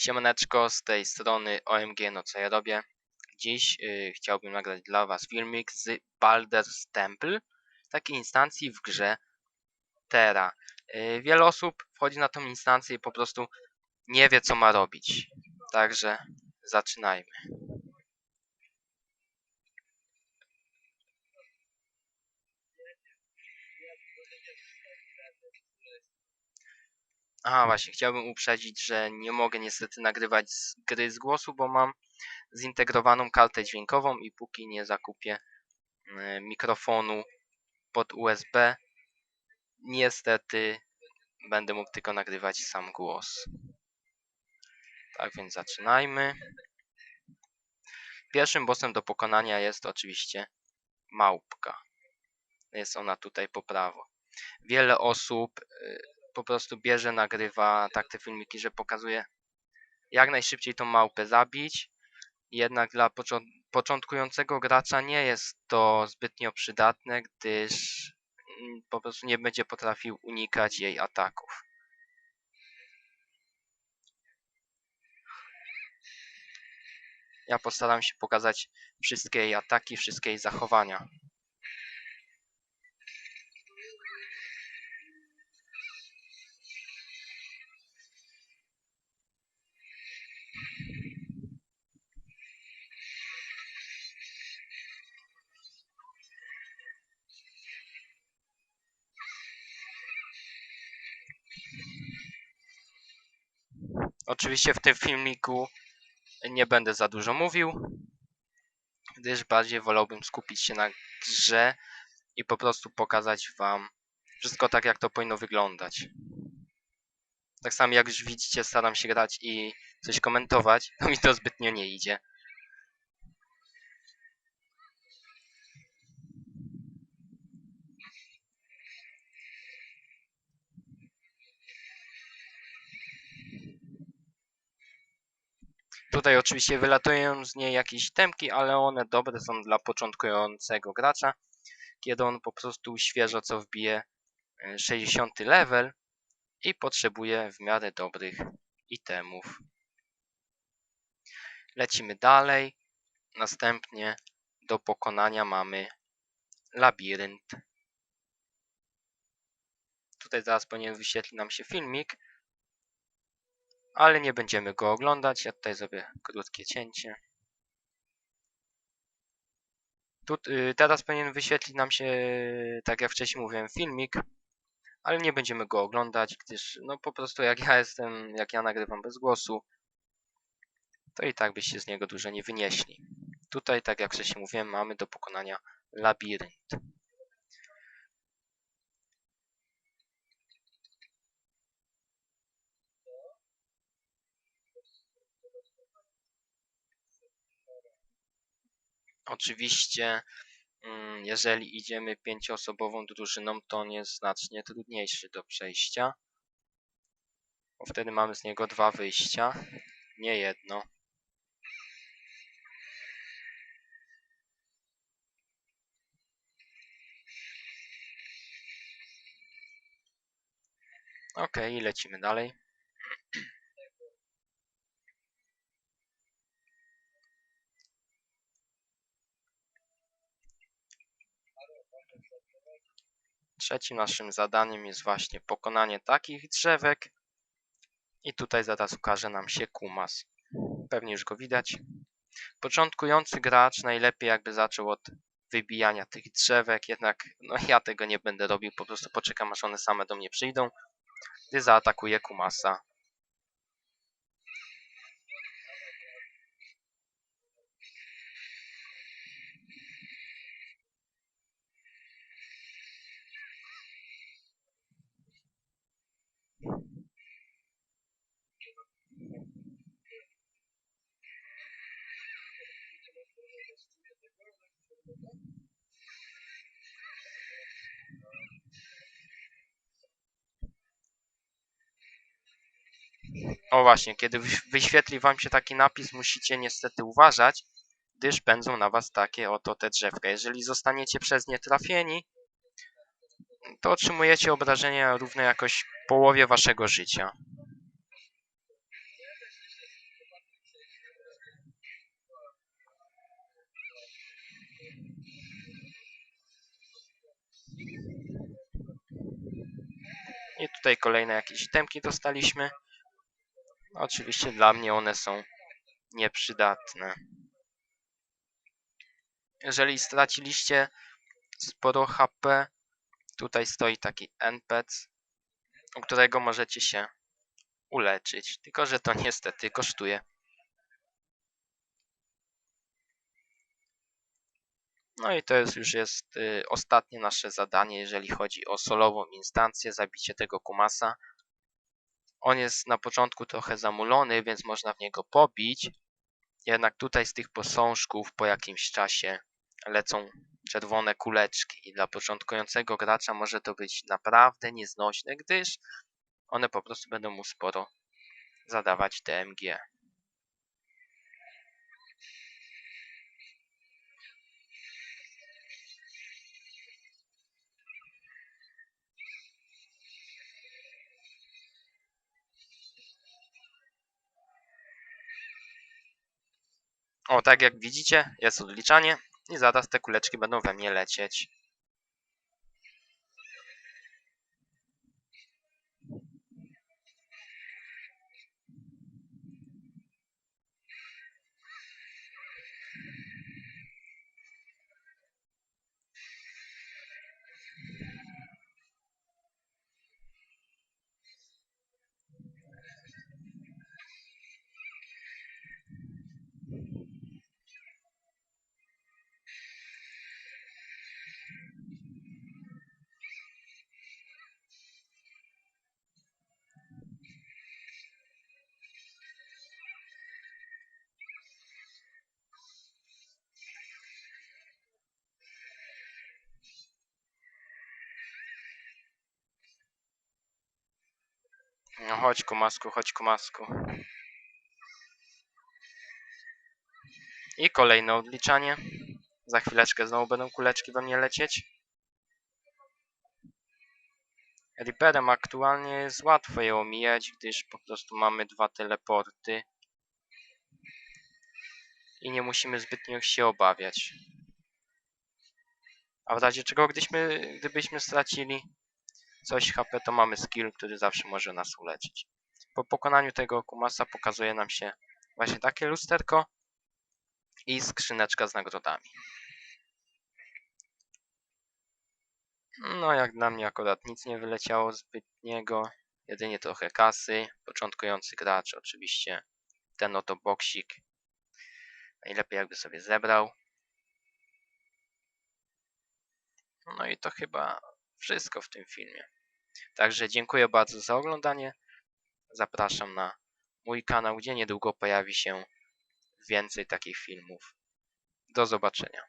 Siemaneczko, z tej strony OMG, no co ja robię? Dziś y, chciałbym nagrać dla was filmik z Baldur's Temple, takiej instancji w grze Terra. Y, wiele osób wchodzi na tą instancję i po prostu nie wie co ma robić. Także zaczynajmy. Aha, właśnie, chciałbym uprzedzić, że nie mogę niestety nagrywać z gry z głosu, bo mam zintegrowaną kartę dźwiękową i póki nie zakupię y, mikrofonu pod USB, niestety będę mógł tylko nagrywać sam głos. Tak więc zaczynajmy. Pierwszym bossem do pokonania jest oczywiście małpka. Jest ona tutaj po prawo. Wiele osób y, po prostu bierze, nagrywa tak te filmiki, że pokazuje jak najszybciej tą małpę zabić. Jednak dla począ początkującego gracza nie jest to zbytnio przydatne, gdyż mm, po prostu nie będzie potrafił unikać jej ataków. Ja postaram się pokazać wszystkie jej ataki, wszystkie jej zachowania. Oczywiście w tym filmiku nie będę za dużo mówił, gdyż bardziej wolałbym skupić się na grze i po prostu pokazać Wam wszystko tak, jak to powinno wyglądać. Tak samo jak już widzicie, staram się grać i coś komentować, to mi to zbytnio nie idzie. Tutaj oczywiście wylatują z niej jakieś temki, ale one dobre są dla początkującego gracza, kiedy on po prostu świeżo co wbije 60 level i potrzebuje w miarę dobrych itemów. Lecimy dalej. Następnie do pokonania mamy labirynt. Tutaj zaraz powinien wyświetlić nam się filmik, ale nie będziemy go oglądać. Ja tutaj zrobię krótkie cięcie. Tu, y, teraz powinien wyświetlić nam się, tak jak wcześniej mówiłem, filmik, ale nie będziemy go oglądać, gdyż no po prostu jak ja jestem, jak ja nagrywam bez głosu, to i tak byście z niego dużo nie wynieśli. Tutaj, tak jak wcześniej mówiłem, mamy do pokonania labirynt. Oczywiście, mm, jeżeli idziemy pięcioosobową drużyną, to on jest znacznie trudniejszy do przejścia. Bo wtedy mamy z niego dwa wyjścia, nie jedno. Ok, lecimy dalej. Trzecim naszym zadaniem jest właśnie pokonanie takich drzewek. I tutaj zaraz ukaże nam się kumas. Pewnie już go widać. Początkujący gracz najlepiej jakby zaczął od wybijania tych drzewek, jednak no ja tego nie będę robił, po prostu poczekam aż one same do mnie przyjdą, gdy zaatakuję kumasa. O właśnie, kiedy wyświetli Wam się taki napis, musicie niestety uważać, gdyż pędzą na Was takie oto te drzewka. Jeżeli zostaniecie przez nie trafieni, to otrzymujecie obrażenia równe jakoś połowie Waszego życia. I tutaj kolejne jakieś itemki dostaliśmy. Oczywiście dla mnie one są nieprzydatne. Jeżeli straciliście sporo HP, tutaj stoi taki NPC, u którego możecie się uleczyć. Tylko, że to niestety kosztuje. No i to jest już jest y, ostatnie nasze zadanie, jeżeli chodzi o solową instancję, zabicie tego kumasa. On jest na początku trochę zamulony, więc można w niego pobić. Jednak tutaj z tych posążków po jakimś czasie lecą czerwone kuleczki i dla początkującego gracza może to być naprawdę nieznośne, gdyż one po prostu będą mu sporo zadawać DMG. Tak jak widzicie, jest odliczanie i zaraz te kuleczki będą we mnie lecieć. Chodź kumasku, chodź kumasku. I kolejne odliczanie. Za chwileczkę znowu będą kuleczki we mnie lecieć. Reaperem aktualnie jest łatwo je omijać, gdyż po prostu mamy dwa teleporty. I nie musimy zbytnio się obawiać. A w razie czego, gdyśmy, gdybyśmy stracili coś HP, to mamy skill, który zawsze może nas uleczyć. Po pokonaniu tego kumasa pokazuje nam się właśnie takie lusterko i skrzyneczka z nagrodami. No, jak dla mnie akurat nic nie wyleciało zbytniego, jedynie trochę kasy. Początkujący gracz oczywiście ten oto boksik najlepiej jakby sobie zebrał. No i to chyba wszystko w tym filmie. Także dziękuję bardzo za oglądanie. Zapraszam na mój kanał, gdzie niedługo pojawi się więcej takich filmów. Do zobaczenia.